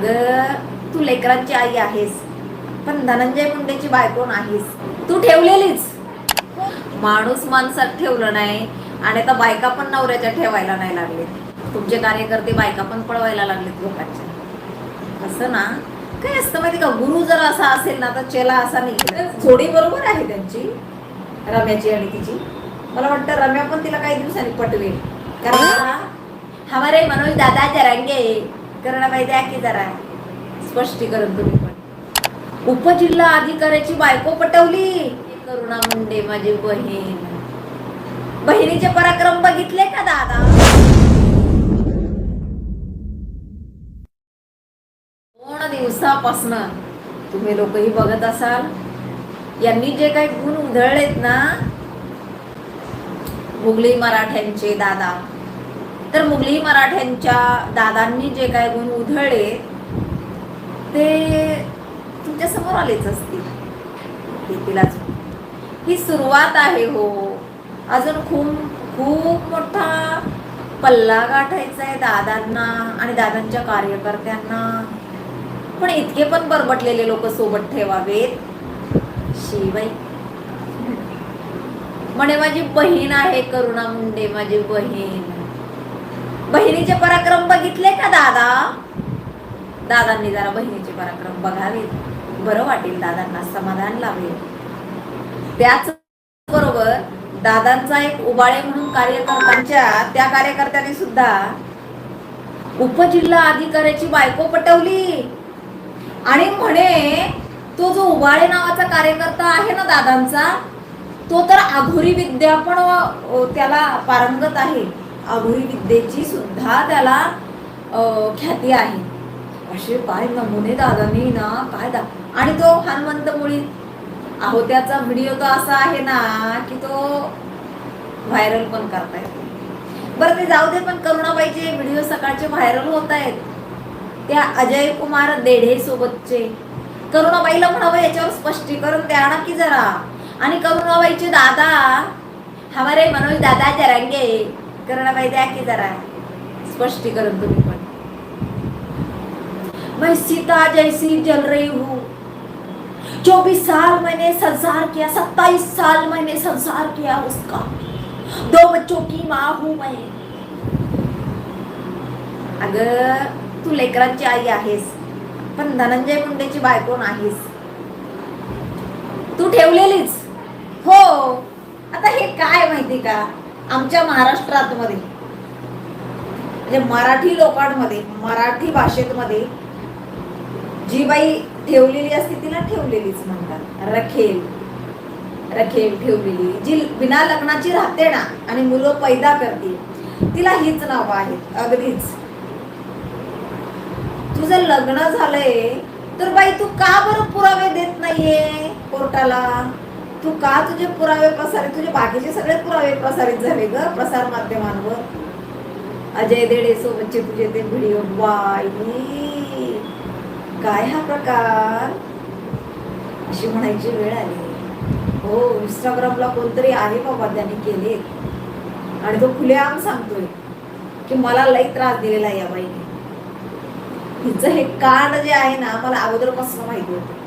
अगं तू लेकरांची आई आहेस पण धनंजय मुंडेची बायको नाहीस. तू ठेवलेलीच. माणूस माणसात ठेवलं नाही आणि आता बायका पण नवऱ्याच्या ठेवायला नाही लागले. तुमचे कार्यकर्ते बायका पण पळवायला लागलेत लोकांच्या. असं ना? काय असतं माहिती का? गुरु जर असा असेल ना तर चेला असा नाही. जोडी बरोबर आहे त्यांची रम्याची आणि तिची. मला वाटतं रम्या पण तिला काही दिवसांनी पटवेल. कारण हमारे मनोज दादा जरांगे. करणं पाहिजे द्या की जरा. स्पष्टीकरण तुम्ही पण. उपजिल्हा अधिकाऱ्याची बायको पटवली. करुणा मुंडे माझी बहीण. बहिणीचे पराक्रम बघितले का दादा? दोन दिवसापासन तुम्ही लोकही बघत असाल. यांनी जे काही गुण उधळलेत ना मुघली मराठ्यांचे दादा तर मुघली मराठ्यांच्या दादांनी जे काय गुण उधळले ते तुमच्यासमोर आलेच असतील. येतीलच ही सुरुवात आहे हो. अजून खूप खूप मोठा पल्ला गाठायचा आहे दादांना आणि दादांच्या कार्यकर्त्यांना. पण इतके पण बरबटलेले लोक सोबत ठेवावेत. शिवाई म्हणे माझी बहीण आहे करुणा मुंडे माझी बहीण. बहिणीचे पराक्रम बघितले का दादा? दादांनी जरा बहिणीचे पराक्रम बघावेत. बरं वाटेल दादांना समाधान लावेल त्याच बरोबर दादांचा एक उबाळे म्हणून कार्यकर्त्यांच्या त्या कार्यकर्त्यांनी सुद्धा उपजिल्हा अधिकाऱ्याची बायको पटवली. आणि म्हणे तो जो उबाळे नावाचा कार्यकर्ता आहे ना दादांचा तो तर आघोरी विद्या पण त्याला पारंगत आहे. आघोरी विद्येची सुद्धा त्याला ख्याती आहे. असे काय नमुने दादांनी ना काय दा आणि तो हनुमंत मुळी आहो त्याचा व्हिडिओ तो असा आहे ना की तो व्हायरल पण करता येतो. बरं ते जाऊ दे पण करुणाबाईचे व्हिडिओ सकाळचे व्हायरल होत आहेत. त्या अजय कुमार देढे सोबतचे करुणाबाईला म्हणावं याच्यावर स्पष्टीकरण द्या ना की जरा. आणि करुणाबाईचे दादा हमारे मनोज दादा जरांगे. करुणाबाई द्या की जरा? स्पष्टीकरण तुम्ही पण. मैं सीता जैसी जल रही हूँ। चौबीस साल मैंने संसार किया सत्ताईस साल मैंने संसार किया उसका। दो बच्चों की माँ हूं मैं। अगं तू लेकरांची आई आहेस पण धनंजय मुंडेची बायको नाहीस तू ठेवलेलीच? हो आता हे काय माहिती का? आमच्या महाराष्ट्रात मध्ये म्हणजे मराठी लोकांमध्ये मराठी भाषेत मध्ये जी बाई ठेवलेली असते तिला ठेवलेलीच म्हणतात. रखेल. रखेल ठेवलेली. जी बिना लग्नाची राहते ना आणि मुलं पैदा करते तिला हीच नावं आहेत. अगदीच. तुझं लग्न झालंय तर बाई तू का बरं पुरावे देत नाहीये कोर्टाला? तू का तुझे पुरावे प्रसारित तुझे बाकीचे सगळे पुरावे प्रसारित झाले ग प्रसार माध्यमांवर. अजय देडे सोबतचे तुझे ते व्हिडिओ बाई काय हा प्रकार? अशी म्हणायची वेळ आली. हो इंस्टाग्रामला कोणतरी आहे बाबा त्याने केले. आणि तो खुलेआम सांगतोय की मला लई त्रास दिलेला आहे या बाईने. हिचं हे कांड जे आहे ना मला अगोदरपासून माहिती होतं.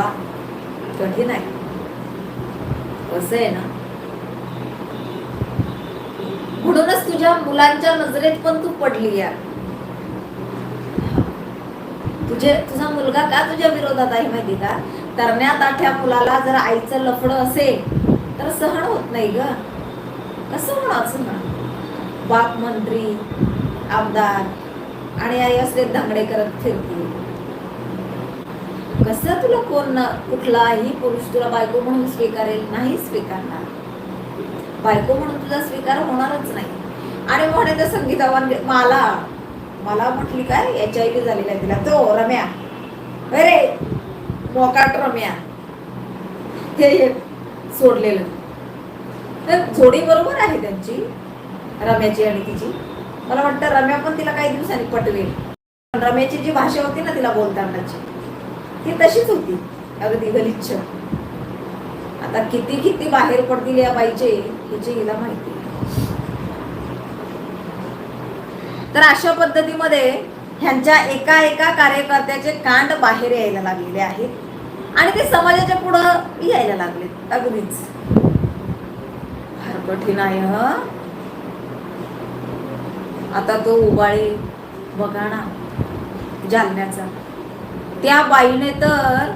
बाबा कठीण आहे कसं आहे ना म्हणूनच तुझ्या मुलांच्या नजरेत पण तू पडली यार तुझे तुझा मुलगा का? तुझ्या विरोधात आहे माहिती का तरण्या ताठ्या मुलाला जर आईचं लफड असेल तर सहन होत नाही ग कसं होणार ना बाप मंत्री आमदार आणि आई असले दंगडे करत फिरतील कसं तुला कोण कुठलाही पुरुष तुला बायको म्हणून स्वीकारेल? नाही स्वीकारणार. बायको म्हणून तुझा स्वीकार होणारच नाही. आणि म्हणे तर संगीता वानगे मला मला म्हटली काय? एच आय व्ही झालेला आहे तिला. तो रम्या. अरे मोकाट रम्या. ते सोडलेलं. तर जोडी बरोबर आहे त्यांची रम्याची आणि तिची. मला वाटतं रम्या पण तिला काही दिवसांनी पटवेल. पण रम्याची जी भाषा होती ना तिला बोलतानाची. ती तशीच होती. अगदी गलिच्छ. आता किती किती बाहेर पडतील या बाईचे हिची हिला माहिती. तर अशा पद्धतीमध्ये ह्यांच्या एका एका कार्यकर्त्याचे कांड बाहेर यायला लागलेले आहेत. आणि ते समाजाच्या पुढं यायला लागलेत. अगदीच. फार कठीण आहे ह? आता तो उबाळे बघा ना जालन्याचा. त्या बाईने तर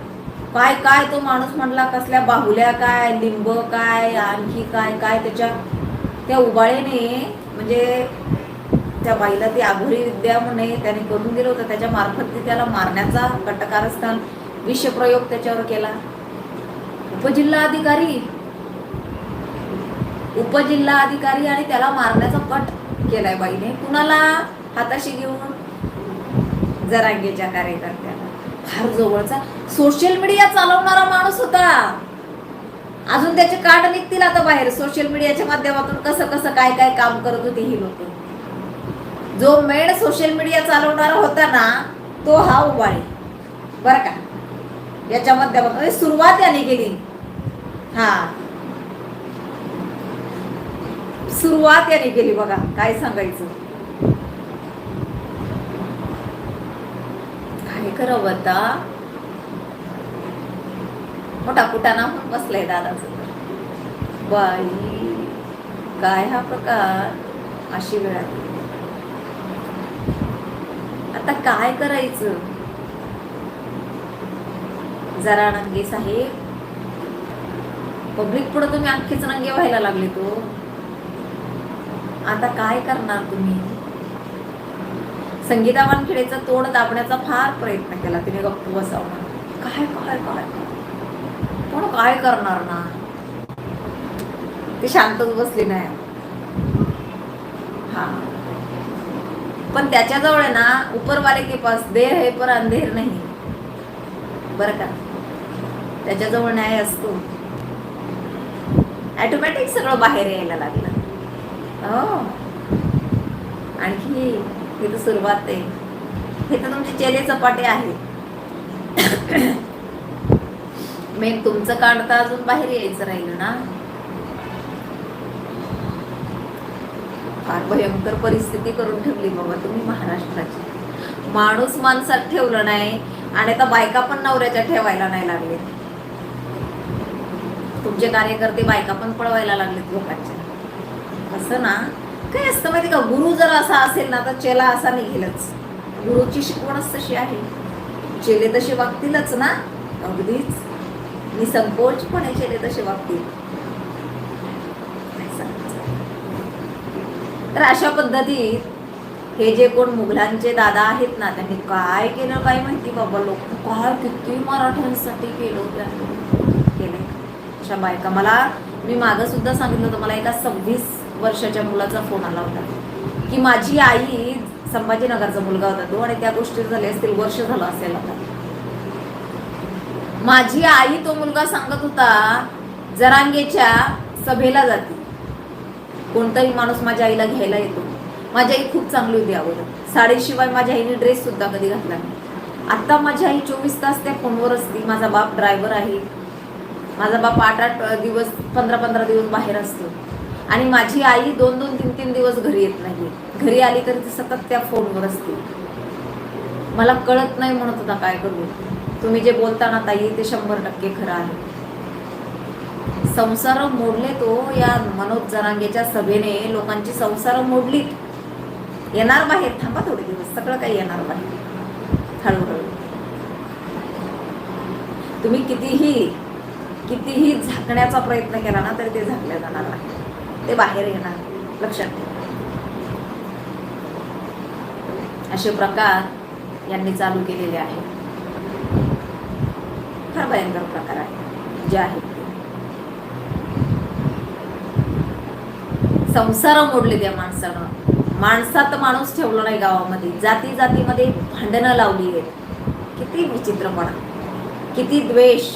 काय काय तो माणूस म्हणला कसल्या बाहुल्या काय लिंब काय आणखी काय काय त्याच्या त्या उबाळेने म्हणजे त्या बाईला ती आघोरी विद्या म्हणे त्याने करून दिलं होतं. त्याच्या मार्फत ती त्याला मारण्याचा कटकारस्थान विषप्रयोग त्याच्यावर केला. उपजिल्हा अधिकारी उपजिल्हा अधिकारी आणि त्याला मारण्याचा कट केलाय बाईने. कुणाला हाताशी घेऊन? जरांगेच्या कार्यकर्त्याला. फार जवळचा. सोशल मीडिया चालवणारा माणूस होता. अजून त्याचे कार्ड निघतील आता बाहेर. सोशल मीडियाच्या माध्यमातून कसं कसं काय काय काम करत होते ही लोक. जो मेन सोशल मीडिया चालवणारा होता ना तो हा उबाळे. बर का? याच्या माध्यमातून. सुरुवात याने केली. हा. सुरुवात याने केली बघा. काय सांगायचं? हे खरं आता मोठा कुटाणा होऊन बसलाय दादाच. बाई काय हा प्रकार? अशी वेळ आता काय करायचं? जरा नंगे साहेब. पब्लिक पुढे तुम्ही अख्खीच नंगे व्हायला लागले तो हो. आता काय करणार तुम्ही? संगीता वानखेडेचं तोंड दाबण्याचा फार प्रयत्न केला तिने गप्प बसावं. काय काय काय? पण काय करणार ना? ती शांतच बसली नाही. हा. पण त्याच्याजवळ आहे ना उपरवाले के पास देर है पर अंधेर नाही. बरं का? त्याच्याजवळ न्याय असतो. ॲटोमॅटिक सगळं बाहेर यायला लागलं. हो. आणखी ही तर सुरुवात आहे. हे तर तुमचे चेले चपाटे आहेत मेन तुमचं काढता अजून बाहेर यायचं राहिलं ना. फार भयंकर परिस्थिती करून ठेवली बाबा तुम्ही महाराष्ट्राची. माणूस माणसात ठेवलं नाही आणि आता बायका पण नवऱ्याच्या ठेवायला नाही लागले. तुमचे कार्यकर्ते बायका पण पळवायला लागलेत लोकांच्या. असं ना? काय असतं माहिती का? गुरु जर असा असेल ना तर चेला असा निघेलच. गुरुची शिकवणच तशी आहे. चेले तसे वागतीलच ना? अगदीच. निसंकोचपणे चेले तसे वागतील तर अशा पद्धतीत हे जे कोण मुघलांचे दादा आहेत ना त्यांनी काय केलं काय माहिती बाबा? लोक काय किती मराठ्यांसाठी केलं त्यांनी केले अशा बायका. मला मी मागं सुद्धा सांगितलं होतं मला एका सव्वीस वर्षाच्या मुलाचा फोन आला होता. की माझी आई संभाजीनगरचा मुलगा होता तो आणि त्या गोष्टी झाल्या असतील वर्ष झालं असेल आता. माझी आई तो मुलगा सांगत होता जरांगेच्या सभेला जाते. कोणताही माणूस माझ्या आईला घ्यायला येतो. माझी आई खूप चांगली होती अगोदर. साडीशिवाय माझ्या आईने ड्रेस सुद्धा कधी घातला नाही. आत्ता माझी आई चोवीस तास त्या फोनवर असते. माझा बाप ड्रायव्हर आहे. माझा बाप आठ आठ दिवस पंधरा पंधरा दिवस बाहेर असतो. आणि माझी आई दोन दोन तीन तीन दिवस घरी येत नाही घरी आली तर ती सतत त्या फोनवर असते. मला कळत नाही म्हणत होता काय करू. तुम्ही जे बोलता ना ताई ते शंभर टक्के खरं आहे. संसार मोडले तो या मनोज जरांगेच्या सभेने. लोकांची संसार मोडली. येणार बाहेर. थांबा थोडे दिवस. सगळं काही येणार बाहेर. हळूहळू. तुम्ही कितीही कितीही झाकण्याचा प्रयत्न केला ना तरी ते झाकले जाणार नाही. ते बाहेर येणार लक्षात ठेवा. असे प्रकार यांनी चालू केलेले आहेत. फार भयंकर प्रकार आहे जे आहेत संसार मोडले त्या माणसानं. माणसात माणूस ठेवला नाही गावामध्ये. जाती जातीमध्ये भांडणं लावली आहेत. किती विचित्रपणा किती द्वेष.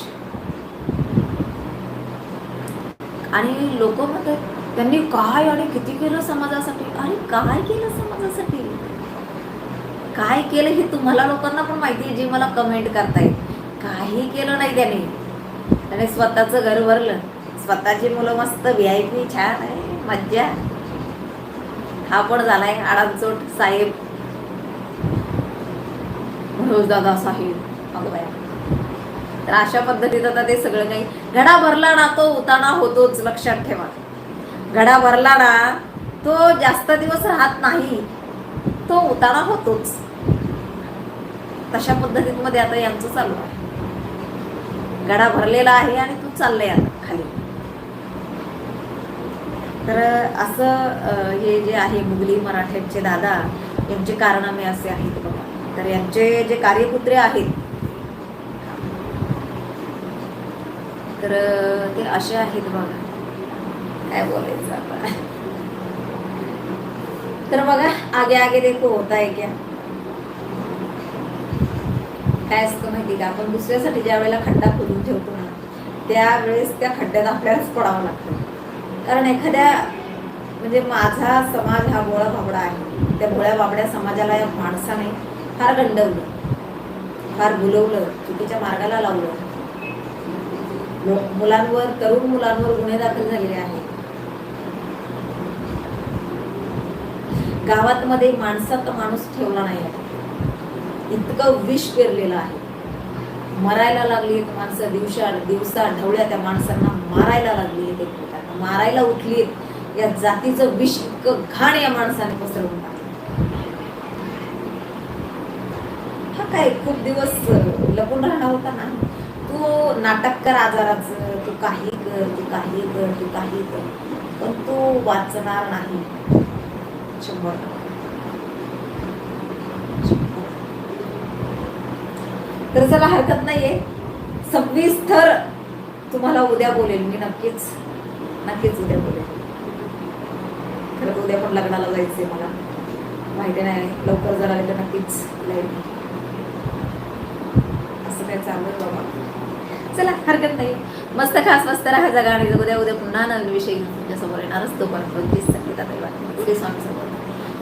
आणि लोक म्हणतात त्यांनी काय आणि किती केलं समाजासाठी? अरे काय केलं समाजासाठी? काय केलं हे तुम्हाला लोकांना पण माहिती आहे जे मला कमेंट करतायत. काही केलं नाही त्याने. त्याने स्वतःचं घर भरलं. स्वतःची मुलं मस्त व्ही आय पी छान आहे मज्जा. हा पण झालाय आडामचोट साहेब. दादा साहेब अगं बाया तर अशा पद्धतीत आता ते सगळं काही. घडा भरला ना तो उताना होतोच लक्षात ठेवा. घडा भरला ना तो जास्त दिवस राहत नाही. तो उतारा होतोच. तशा पद्धतीमध्ये आता यांचं चालू आहे. गडा भरलेला आहे आणि तू चाललंय आता खाली. तर असं हे जे आहे मुघली मराठ्यांचे दादा यांचे कारनामे असे आहेत बघा. तर यांचे जे कार्यपुत्रे आहेत तर ते असे आहेत बघा. काय बोलायचं आपण? तर बघा आगे आगे देखो होता आहे क्या? काय असतं माहिती का? आपण दुसऱ्यासाठी ज्या वेळेला खड्डा खोदून ठेवतो ना त्यावेळेस त्या खड्ड्यात आपल्यालाच पडावं लागतं. कारण एखाद्या म्हणजे माझा समाज हा भोळा बाबडा आहे. त्या भोळ्या बाबड्या समाजाला या माणसाने फार गंडवलं फार बुलवलं चुकीच्या मार्गाला लावलं. मुलांवर तरुण मुलांवर गुन्हे दाखल झालेले आहेत. गावात मध्ये माणसात माणूस ठेवला नाही इतकं विष पेरलेलं आहे. मरायला लागली माणसं दिवसा दिवसा ढवळ्या त्या माणसांना मारायला लागली एकमेकांना मारायला उठली या जातीचं विष इतकं घाण या माणसाने पसरवून टाकलं. हा काय खूप दिवस लपून राहणार होता ना? तू नाटक कर आजाराचं तू काही कर तू काही कर तू काही कर. पण तू वाचणार नाही. शंभर तर चला हरकत नाहीये. सविस्तर तुम्हाला उद्या बोलेल. मी नक्कीच नक्कीच उद्या बोलेल. खरं उद्या पण लग्नाला जायचंय मला. माहिती नाही लवकर जर आले तर नक्कीच लाइट असं काय चालू आहे बाबा. चला हरकत नाही. मस्त खास मस्त राहा. जगा आणि उद्या उद्या पुन्हा नवीन विषय घेऊन तुमच्यासमोर येणारच तोपर्यंत पण उद्या स्वामी समोर